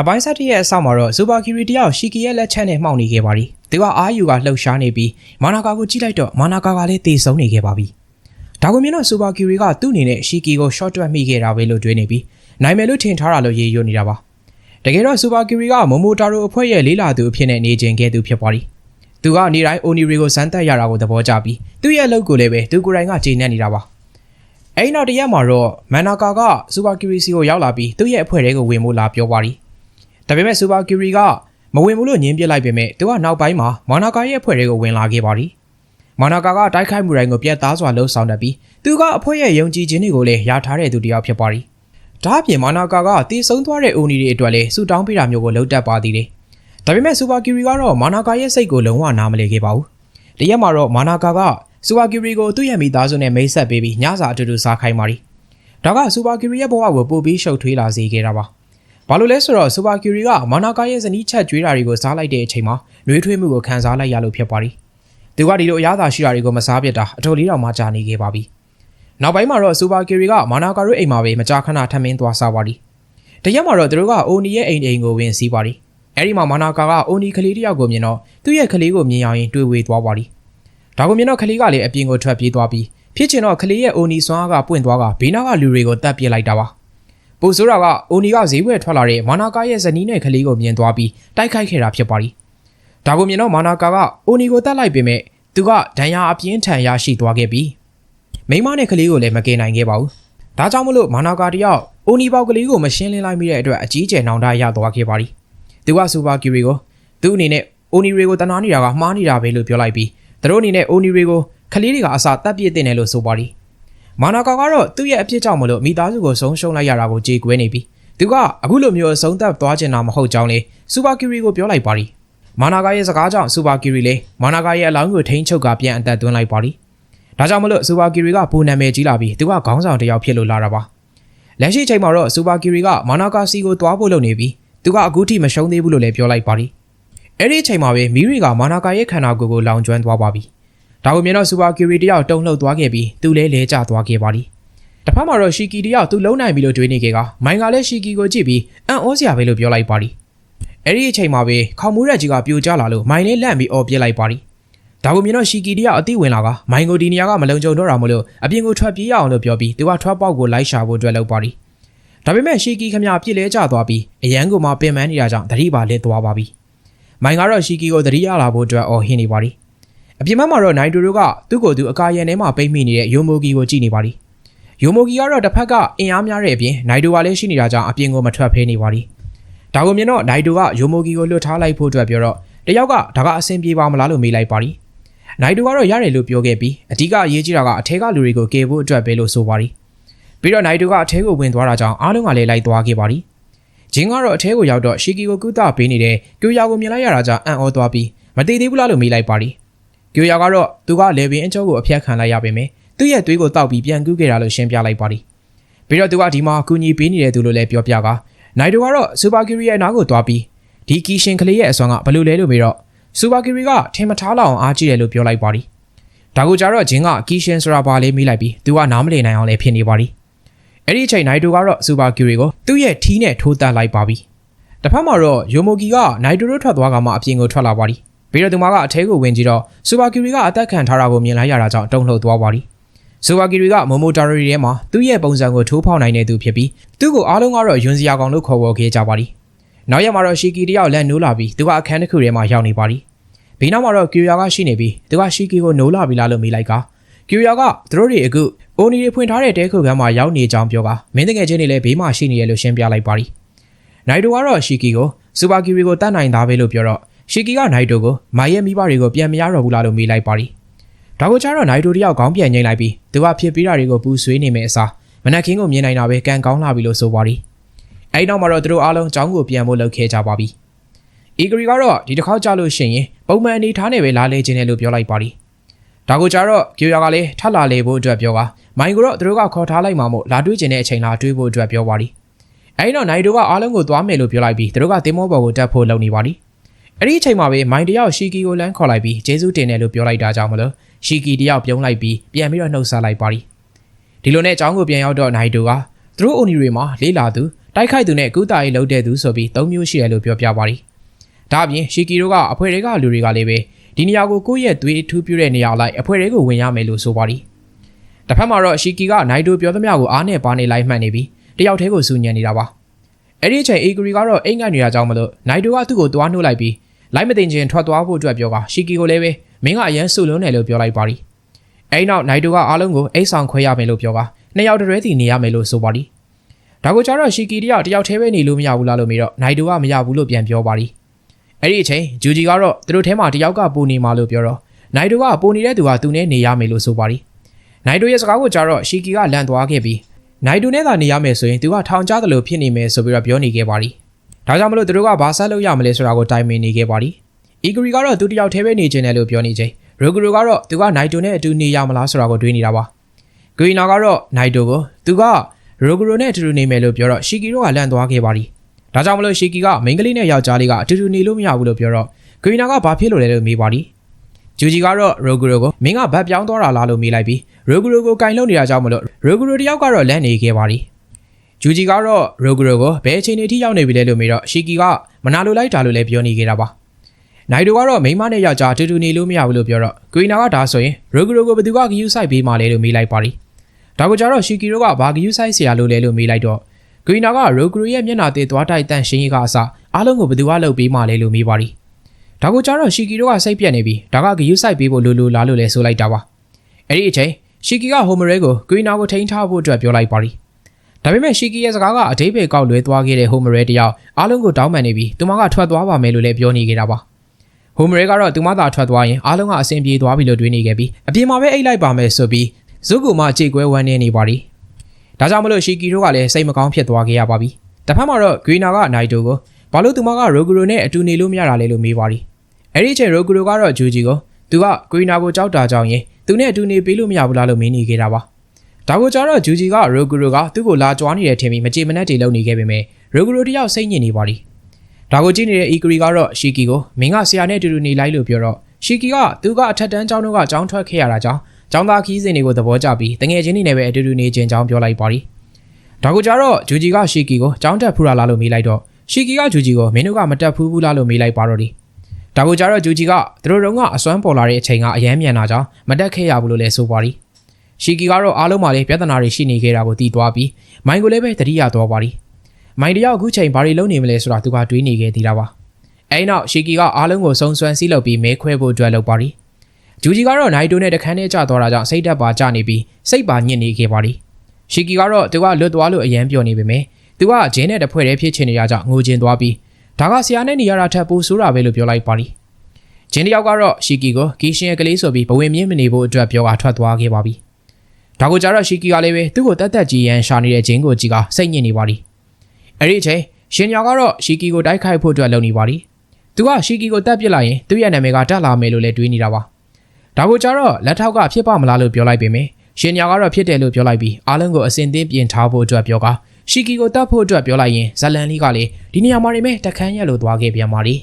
အပိုင်းဆက်တစ်ရဲ့အဆောက်မှာတော့စူပါကီရီတယောက်ရှီကီရဲ့လက်ချက်နဲ့မှောက်နေခဲ့ပါပြီသူကအာယူကလှုပ်ရှားနေပြီးမာနာကာကိုကြည့်လိုက်တော့မာနာကာကလည်းတေဆုံးနေခဲ့ပါပြီဒါကိုမြင်တော့စူပါကီရီကသူ့အနေနဲ့ရှီကီကို short တွက်မိခဲ့တာပဲလို့တွေးနေပြီးနိုင်မယ်လို့ထင်ထားတာလို့ရေရွတ်နေတာပါတကယ်တော့စူပါကီရီကမိုမိုတာရိုအဖွဲ့ရဲ့လေးလာသူအဖြစ်နဲ့နေခြင်းခဲ့သူဖြစ်ပါသည်သူကနေတိုင်းအိုနီရီကိုစမ်းသပ်ရတာကိုသဘောကျပြီးသူ့ရဲ့အလုပ်ကိုလည်းပဲသူကိုယ်တိုင်ကကျေနပ်နေတာပါအဲ့နောက်တစ်ရက်မှာတော့မန်နာကာကစူပါကီရီစီကိုရောက်လာပြီးသူ့ရဲ့အဖွဲ့ထဲကိုဝင်ဖို့လာပြောပါသည် ဒါပေမဲ့စူပါကီရီကမဝင်ဘူးလို့ညင်းပစ်လိုက်ပေမဲ့သူကနောက်ပိုင်းမှာမာနာကာရဲ့အဖွဲ့ထဲကိုဝင်လာခဲ့ပါသည်မာနာကာကတိုက်ခိုက်မှုတိုင်းကိုပြတ်သားစွာလှုပ်ဆောင်တတ်ပြီးသူကအဖွဲ့ရဲ့ယုံကြည်ခြင်းတွေကိုလည်းရထားတဲ့သူတစ်ယောက်ဖြစ်ပါသည်ဒါအပြင်မာနာကာကတည်ဆုံးသွားတဲ့အိုနီတွေအတွက်လည်းဆူတောင်းပေးတာမျိုးကိုလုပ်တတ်ပါသေးတယ်ဒါပေမဲ့စူပါကီရီကတော့မာနာကာရဲ့စိတ်ကိုလုံးဝနားမလည်ခဲ့ပါဘူးတရက်မှာတော့မာနာကာကစူပါကီရီကိုသူ့ရဲ့မိသားစုနဲ့မိတ်ဆက်ပေးပြီးညစာအတူတူစားခိုင်းပါသည်ဒါကစူပါကီရီရဲ့ဘဝကိုပို့ပြီးရှုပ်ထွေးလာစေခဲ့တာပါ ဘာလို့လဲဆိုတော့စူပါကီရီကမာနာကာရဲ့ဇနီးချက်ကျွေးတာတွေကိုစားလိုက်တဲ့အချိန်မှာနှွေးထွေးမှုကိုခံစားလိုက်ရလို့ဖြစ်ပါသည်သူကဒီလိုအရသာရှိတာတွေကိုမစားပြစ်တာအတော်လေးတောင်မှကြာနေခဲ့ပါပြီနောက်ပိုင်းမှာတော့စူပါကီရီကမာနာကာရဲ့အိမ်မှာပဲမကြာခဏထမင်းသွားစားပါသည်တရက်မှာတော့သူတို့ကအိုနီရဲ့အိမ်အိမ်ကိုဝင်စီးပါသည်အဲ့ဒီမှာမာနာကာကအိုနီကလေးတယောက်ကိုမြင်တော့သူ့ရဲ့ကလေးကိုမြင်ရရင်တွေ့ဝေသွားပါသည်ဒါကိုမြင်တော့ကလေးကလည်းအပြင်ကိုထွက်ပြေးသွားပြီးဖြစ်ချင်တော့ကလေးရဲ့အိုနီစွမ်းအားကပွင့်သွားကဘေးနားကလူတွေကိုတတ်ပြစ်လိုက်တာပါ ပူဆိုးတာကအိုနီကဈေးဝယ်ထွက်လာတဲ့မာနာကာရဲ့ဇနီးနဲ့ကလေးကိုမြင်သွားပြီးတိုက်ခိုက်ခဲ့တာဖြစ်ပါသည်ဒါကိုမြင်တော့မာနာကာကအိုနီကိုတတ်လိုက်ပေမဲ့သူကဒဏ်ရာအပြင်းထန်ရရှိသွားခဲ့ပြီးမိန်းမနဲ့ကလေးကိုလည်းမကယ်နိုင်ခဲ့ပါဘူးဒါကြောင့်မလို့မာနာကာတယောက်အိုနီပေါက်ကလေးကိုမရှင်းလင်းလိုက်မိတဲ့အတွက်အကြီးကျယ်နောင်တရသွားခဲ့ပါသည်သူကစူပါကီရီကိုသူ့အနေနဲ့အိုနီရီကိုတနာနေတာကမှားနေတာပဲလို့ပြောလိုက်ပြီးသူတို့အနေနဲ့အိုနီရီကိုကလေးတွေကအစာတက်ပြစ်တင်တယ်လို့ဆိုပါသည် မာနာကာကတော့သူ့ရဲ့အဖြစ်ကြောင့်မလို့မိသားစုကိုဆုံးရှုံးလိုက်ရတာကိုကြေကွဲနေပြီးသူကအခုလိုမျိုးအဆုံးသတ်သွားချင်တာမဟုတ်ကြောင်းလေစူပါကီရီကိုပြောလိုက်ပါသည်မာနာကာရဲ့စကားကြောင့်စူပါကီရီလည်းမာနာကာရဲ့အလောင်းကိုထိန်းချုပ်ကပြန်အသက်သွင်းလိုက်ပါသည်ဒါကြောင့်မလို့စူပါကီရီကပူနာမည်ကြီးလာပြီးသူကခေါင်းဆောင်တစ်ယောက်ဖြစ်လို့လာတာပါလက်ရှိချိန်မှာတော့စူပါကီရီကမာနာကာစီကိုတွားဖို့လုပ်နေပြီးသူကအခုထိမရှုံးသေးဘူးလို့လည်းပြောလိုက်ပါသည်အဲ့ဒီအချိန်မှာပဲမီရီကမာနာကာရဲ့ခန္ဓာကိုယ်ကိုလောင်ကျွမ်းသွားပါပြီ ဒါကိုမြင်တော့စူပါကီရီတယောက်တုံ့လှုပ်သွားခဲ့ပြီးသူလည်းလဲကျသွားခဲ့ပါသည်တစ်ဖက်မှာတော့ရှီကီတယောက်သူလုံးနိုင်ပြီလို့တွေးနေခဲ့ကမိုင်ကလည်းရှီကီကိုကြည့်ပြီးအံ့ဩစရာပဲလို့ပြောလိုက်ပါသည်အဲ့ဒီအချိန်မှာပဲခေါမူးရက်ကြီးကပြိုကျလာလို့မိုင်လေးလန့်ပြီးအော်ပြစ်လိုက်ပါသည်ဒါကိုမြင်တော့ရှီကီတယောက်အသိဝင်လာကမိုင်ကိုဒီနေရာကမလုံခြုံတော့တာမလို့အပြင်ကိုထွက်ပြေးရအောင်လို့ပြောပြီးသူကထွက်ပေါက်ကိုလိုက်ရှာဖို့အတွက်လုပ်ပါသည်ဒါပေမဲ့ရှီကီခမပြစ်လဲကျသွားပြီးအရန်ကိုမှပင်ပန်းနေတာကြောင့်သတိပါလဲသွားပါပြီမိုင်ကတော့ရှီကီကိုသတိရလာဖို့အတွက်အော်ဟင်းနေပါသည် အပြင်ဘက်မှာတော့နိုင်တိုတို့ကသူ့ကိုယ်သူအကာရန်ထဲမှာပိတ်မိနေတဲ့ယိုမိုဂီကိုကြည့်နေပါသည်ယိုမိုဂီကတော့တစ်ဖက်ကအင်အားများတဲ့အပြင်နိုင်တိုကလည်းရှိနေတာကြောင့်အပြင်ကိုမထွက်ဖဲနေပါသည်ဒါကိုမြင်တော့နိုင်တိုကယိုမိုဂီကိုလွတ်ထားလိုက်ဖို့အတွက်ပြောတော့တယောက်ကဒါကအဆင်ပြေပါမလားလို့မေးလိုက်ပါသည်နိုင်တိုကတော့ရတယ်လို့ပြောခဲ့ပြီးအဓိကအရေးကြီးတာကအထက်ကလူတွေကိုကယ်ဖို့အတွက်ပဲလို့ဆိုပါသည်ပြီးတော့နိုင်တိုကအထဲကိုဝင်သွားတာကြောင့်အားလုံးကလည်းလိုက်သွားခဲ့ပါသည်ဂျင်းကတော့အထဲကိုရောက်တော့ရှီကီကိုကုသပေးနေတဲ့ကျိုယာကိုမြင်လိုက်ရတာကြောင့်အံ့ဩသွားပြီးမတည်သေးဘူးလားလို့မေးလိုက်ပါသ ည်ကျိုယာကတော့သူကလေပင်အကျောကိုအဖျက်ခံလိုက်ရပေမယ့်သူ့ရဲ့သွေးကိုတောက်ပြီးပြန်ကူးခဲ့တာလို့ရှင်းပြလိုက်ပါသည်ပြီးတော့သူကဒီမှာကူညီပေးနေတဲ့သူလို့လည်းပြောပြကနိုင်တိုကတော့စူပါကီရီရဲ့နားကိုသွားပြီးဒီကီရှင်ကလေးရဲ့အစွမ်းကဘယ်လိုလဲလို့မေးတော့စူပါကီရီကထင်မထားလောက်အောင်အားကြီးတယ်လို့ပြောလိုက်ပါသည်ဒါကိုကြတော့ဂျင်းကကီရှင်ဆိုတာဘာလဲမေးလိုက်ပြီးသူကနားမလည်နိုင်အောင်လည်းဖြစ်နေပါသည်အဲ့ဒီအချိန်နိုင်တိုကတော့စူပါကီရီကိုသူ့ရဲ့ထီးနဲ့ထိုးတက်လိုက်ပါပြီတစ်ဖက်မှာတော့ယိုမိုဂီကနိုင်တိုတို့ထွက်သွားကမှအပြင်ကိုထွက်လာပါသည် ပြီးတော့သူမကအထဲကိုဝင်ကြည့်တော့စူပါကီရီကအသက်ခံထားတာကိုမြင်လိုက်ရတာကြောင့်တုန်လှုပ်သွားပါသည်စူပါကီရီကမိုမိုတာရီထဲမှာသူ့ရဲ့ပုံစံကိုထိုးဖောက်နိုင်တဲ့သူဖြစ်ပြီးသူ့ကိုအားလုံးကတော့ယွန်စရာကောင်လို့ခေါ်ဝေါ်ခဲ့ကြပါသည်နောက်ရက်မှာတော့ရှီကီတယောက်လက်နိုးလာပြီးသူကအခန်းတစ်ခုထဲမှာရောက်နေပါသည်ဘေးနောက်မှာတော့ကီယာကရှိနေပြီးသူကရှီကီကိုနိုးလာပြီလားလို့မေးလိုက်ကကီယာကသူတို့တွေအခုအိုနီတွေဖွင့်ထားတဲ့တဲခုခန်းမှာရောက်နေကြောင်းပြောကမင်းတကယ်ချင်းတွေလည်းဘေးမှာရှိနေရလို့ရှင်းပြလိုက်ပါသည်နိုင်တိုကတော့ရှီကီကိုစူပါကီရီကိုတတ်နိုင်သားပဲလို့ပြောတော့ ရှီကီကနိုင်တိုကိုမိုင်ရဲ့မိဘတွေကိုပြန်မရတော့ဘူးလားလို့မေးလိုက်ပါသည်ဒါကိုကျတော့နိုင်တိုတယောက်ခေါင်းပြန်ငိမ့်လိုက်ပြီးသူကဖြစ်ပြီးတာတွေကိုပူဆွေးနေမယ်အစားမနက်ခင်းကိုမြင်နိုင်တာပဲကန်ကောင်းလာပြီလို့ဆိုပါသည်အဲဒီနောက်မှာတော့သူတို့အားလုံးចောင်းကိုပြန်ဖို့လုပ်ခဲ့ကြပါပြီအီဂရီကတော့ဒီတစ်ခေါက်ကြလို့ရှိရင်ပုံမှန်အနေထားနဲ့ပဲလာလေခြင်းတယ်လို့ပြောလိုက်ပါသည်ဒါကိုကြတော့ကျိုယာကလည်းထပ်လာလေဖို့အတွက်ပြောပါမိုင်ကိုတော့သူတို့ကခေါ်ထားလိုက်မှမို့လာတွေ့ခြင်းတဲ့အချိန်လာတွေ့ဖို့အတွက်ပြောပါသည်အဲဒီတော့နိုင်တိုကအားလုံးကိုသွားမယ်လို့ပြောလိုက်ပြီးသူတို့ကတင်မောဘော်ကိုတက်ဖို့လုပ်နေပါသည် အဲ့ဒီအချိန်မှာပဲမိုင်တယောက်ရှီကီကိုလမ်းခေါ်လိုက်ပြီးဂျေဇူးတင်တယ်လို့ပြောလိုက်တာကြောင့်မလို့ရှီကီတယောက်ပြုံးလိုက်ပြီးပြန်ပြီးတော့နှုတ်ဆက်လိုက်ပါသည်ဒီလိုနဲ့အကြောင်းကိုပြန်ရောက်တော့နိုင်တိုကသူတို့အိုနီတွေမှာလေးလာသူတိုက်ခိုက်သူနဲ့ကုသရေးလုပ်တဲ့သူဆိုပြီး၃မျိုးရှိတယ်လို့ပြောပြပါတယ်။ဒါအပြင်ရှီကီတို့ကအဖွဲ့တွေကလူတွေကလည်းပဲဒီနေရာကိုကိုယ့်ရဲ့သွေးထူးပြတဲ့နေရာလိုက်အဖွဲ့တွေကိုဝင်ရမယ်လို့ဆိုပါတယ်။တစ်ဖက်မှာတော့ရှီကီကနိုင်တိုပြောသမျှကိုအားနဲ့ပါနေလိုက်မှတ်နေပြီးတယောက်တည်းကိုစူညံနေတာပါ။အဲ့ဒီအချိန်အေဂရီကတော့အိမ်ငတ်နေတာကြောင့်မလို့နိုင်တိုကသူ့ကိုတွားနှုတ်လိုက်ပြီး လိုက်မတင်ချင်းထွက်သွားဖို့အတွက်ပြောကရှီကီကိုလည်းပဲမင်းကအရန်ဆူလုံးတယ်လို့ပြောလိုက်ပါတယ်။အဲ့နောက်နိုင်တိုကအားလုံးကိုအိတ်ဆောင်ခွဲရမယ်လို့ပြောကနှစ်ယောက်တည်းတည်းနေရမယ်လို့ဆိုပါတယ်။ဒါကိုကျတော့ရှီကီတယောက်တယောက်တည်းပဲနေလို့မရဘူးလားလို့မေးတော့နိုင်တိုကမရဘူးလို့ပြန်ပြောပါတယ်။အဲ့ဒီအချိန်ဂျူဂျီကတော့သူတို့ထဲမှာတယောက်ကပူနေမှလို့ပြောတော့နိုင်တိုကပူနေတဲ့သူကသူနဲ့နေရမယ်လို့ဆိုပါတယ်။နိုင်တိုရဲ့စကားကိုကျတော့ရှီကီကလန့်သွားခဲ့ပြီးနိုင်တိုနဲ့သာနေရမယ်ဆိုရင်သူကထောင်ချတယ်လို့ဖြစ်နေမယ်ဆိုပြီးတော့ပြောနေခဲ့ပါတယ်။ ဒါကြောင့်မလို့သူတို့ကဘာဆက်လုပ်ရမလဲဆိုတာကိုတိုင်ပင်နေခဲ့ပါတယ်။အီဂရီကတော့သူတယောက်တည်းပဲနေချင်တယ်လို့ပြောနေချိန်ရိုဂရီကတော့သူကနိုင်တိုနဲ့အတူနေရမလားဆိုတာကိုတွေးနေတာပါ။ဂရီနာကတော့နိုင်တိုကိုသူကရိုဂရီနဲ့အတူတူနေမယ်လို့ပြောတော့ရှီကီတို့ကလန့်သွားခဲ့ပါတယ်။ဒါကြောင့်မလို့ရှီကီကမိန်းကလေးနဲ့ယောက်ျားလေးကအတူတူနေလို့မရဘူးလို့ပြောတော့ဂရီနာကဘာဖြစ်လို့လဲလို့မေးပါတယ်။ဂျူဂျီကတော့ရိုဂရီကိုမင်းကဗတ်ပြောင်းသွားတာလားလို့မေးလိုက်ပြီးရိုဂရီကိုကင်လုံနေတာကြောင့်မလို့ရိုဂရီတယောက်ကတော့လန့်နေခဲ့ပါတ ယ်။ဂျူဂျီကတော့ရိုဂရီကိုဘယ်အချိန်အထိရောက်နေပြီလဲလို့မေးတော့ရှီကီကမနာလိုလိုက်တာလို့လည်းပြောနေခဲ့တာပါ။နိုင်တိုကတော့မိန်းမနဲ့ယောက်ျားအတူတူနေလို့မရဘူးလို့ပြောတော့ဂရီနာကဒါဆိုရင်ရိုဂရီကိုဘယ်သူကဂယူးဆိုင်ပေးမှလဲလို့မေးလိုက်ပါတယ်။ဒါကိုကြတော့ရှီကီတို့ကဘာဂယူးဆိုင်ဆရာလို့လဲလို့မေးလိုက်တော့ဂရီနာကရိုဂရီရဲ့မျက်နှာသေးသွားတိုက်တန့်ရှင်းရေးကအစအားလုံးကိုဘယ်သူကလုပ်ပေးမှလဲလို့မေးပါတယ်။ဒါကိုကြတော့ရှီကီတို့ကစိတ်ပြက်နေပြီးဒါကဂယူးဆိုင်ပေးဖို့လိုလိုလားလို့လဲဆိုလိုက်တာပါ။အဲ့ဒီအချိန်ရှီကီကဟိုမရဲကိုဂရီနာကိုထိန်းထားဖို့အတွက်ပြောလိုက်ပါတယ်။ ဒါပေမဲ့ရှီကီရဲ့စကားကအတိတ်ပဲကောက်လွဲသွားခဲ့တဲ့ဟိုမရဲတယောက်အားလုံးကိုတောင်းပန်နေပြီးသူမကထွက်သွားပါမယ်လို့လည်းပြောနေခဲ့တာပါ။ဟိုမရဲကတော့သူမသာထွက်သွားရင်အားလုံးကအဆင်ပြေသွားပြီလို့တွေးနေခဲ့ပြီးအပြင်မှာပဲအိတ်လိုက်ပါမယ်ဆိုပြီးဇုကူမကြေကွဲဝမ်းနေနေပါသည်။ဒါကြောင့်မလို့ရှီကီတို့ကလည်းစိတ်မကောင်းဖြစ်သွားခဲ့ရပါပြီ။တစ်ဖက်မှာတော့ဂရီနာကနိုင်တိုကိုဘာလို့သူမကရိုဂရိုနဲ့အတူနေလို့မရတာလဲလို့မေးပါသည်။အဲ့ဒီအချိန်ရိုဂရိုကတော့ဂျူဂျီကိုသူကဂရီနာကိုကြောက်တာကြောင့်ရင်သူနဲ့အတူနေပေးလို့မရဘူးလားလို့မင်းနေခဲ့တာပါ။ ဒါကိုကြတော့ဂျူဂျီကရိုဂရိုကသူ့ကိုလာကြွားနေတယ်ထင်ပြီးမကြေမနက်တွေလုပ်နေခဲ့ပေမဲ့ရိုဂရိုတယောက်စိတ်ညစ်နေပါသည်။ဒါကိုကြည့်နေတဲ့အီဂရီကတော့ရှီကီကိုမင်းကဆရာနဲ့အတူတူနေလိုက်လို့ပြောတော့ရှီကီကသူကအထက်တန်းကျောင်းတို့ကကျောင်းထွက်ခဲ့ရတာကြောင့်ကျောင်းသားခီးစဉ်တွေကိုသဘောကျပြီးတငယ်ချင်းတွေနဲ့ပဲအတူတူနေခြင်းကြောင်းပြောလိုက်ပါသည်။ဒါကိုကြတော့ဂျူဂျီကရှီကီကိုကျောင်းတက်ဖူးလာလားလို့မေးလိုက်တော့ရှီကီကဂျူဂျီကိုမင်းတို့ကမတက်ဖူးဘူးလားလို့မေးလိုက်ပါတော့သည်။ဒါကိုကြတော့ဂျူဂျီကသူတို့တုန်းကအစွမ်းပေါ်လာတဲ့အချိန်ကအယမ်းမြန်တာကြောင့်မတက်ခဲ့ရဘူးလို့လည်းဆိုပါသည်။ ရှီကီကတော့အားလုံးမှာလည်းပြဿနာတွေရှိနေခဲ့တာကိုသိသွားပြီးမိုင်ကိုလည်းပဲတတိယသွားပါသည်။မိုင်တယောက်အခုချိန်ဘာတွေလုပ်နေမလဲဆိုတာသူကတွေးနေခဲ့သေးတာပါ။အဲဒီနောက်ရှီကီကအားလုံးကိုစုံစွမ်းစည်းလုပ်ပြီးမဲခွဲဖို့အတွက်လုပ်ပါသည်။ဂျူဂျီကတော့နိုင်တိုနဲ့တခန်းထဲကျသွားတာကြောင့်စိတ်တက်ပါကျနေပြီးစိတ်ပါညစ်နေခဲ့ပါသည်။ရှီကီကတော့သူကလွတ်သွားလို့အယမ်းပြောနေပေမဲ့သူကဂျင်းနဲ့တဖွဲ့တည်းဖြစ်ချင်နေရကြောင့်ငိုချင်သွားပြီးဒါကဆရာနဲ့နေရတာထက်ပိုဆိုးတာပဲလို့ပြောလိုက်ပါသည်။ဂျင်းတယောက်ကတော့ရှီကီကိုကီရှင်ရဲ့ကလေးဆိုပြီးဘဝင်မြင့်မနေဖို့အတွက်ပြောကထွက်သွားခဲ့ပါပြီ။ ဒါကိုကြတော့ရှီကီကလည်းပဲသူ့ကိုတက်တက်ကြီးရန်ရှာနေတဲ့ဂျင်းကိုကြီးကစိတ်ညစ်နေပါသည်။အဲ့ဒီအချိန်ရှင်ညာကတော့ရှီကီကိုတိုက်ခိုက်ဖို့အတွက်လုပ်နေပါသည်။သူကရှီကီကိုတက်ပစ်လိုက်ရင်သူ့ရဲ့နာမည်ကတက်လာမယ်လို့လည်းတွေးနေတာပါ။ဒါကိုကြတော့လက်ထောက်ကဖြစ်ပါမလားလို့ပြောလိုက်ပေမယ့်ရှင်ညာကတော့ဖြစ်တယ်လို့ပြောလိုက်ပြီးအားလုံးကိုအစင်သင်းပြင်ထားဖို့အတွက်ပြောကရှီကီကိုတတ်ဖို့အတွက်ပြောလိုက်ရင်ဇလန်လေးကလည်းဒီနေရာမှာနေမဲ့တခန်းရက်လို့သွားခဲ့ပြန်ပါလိမ့်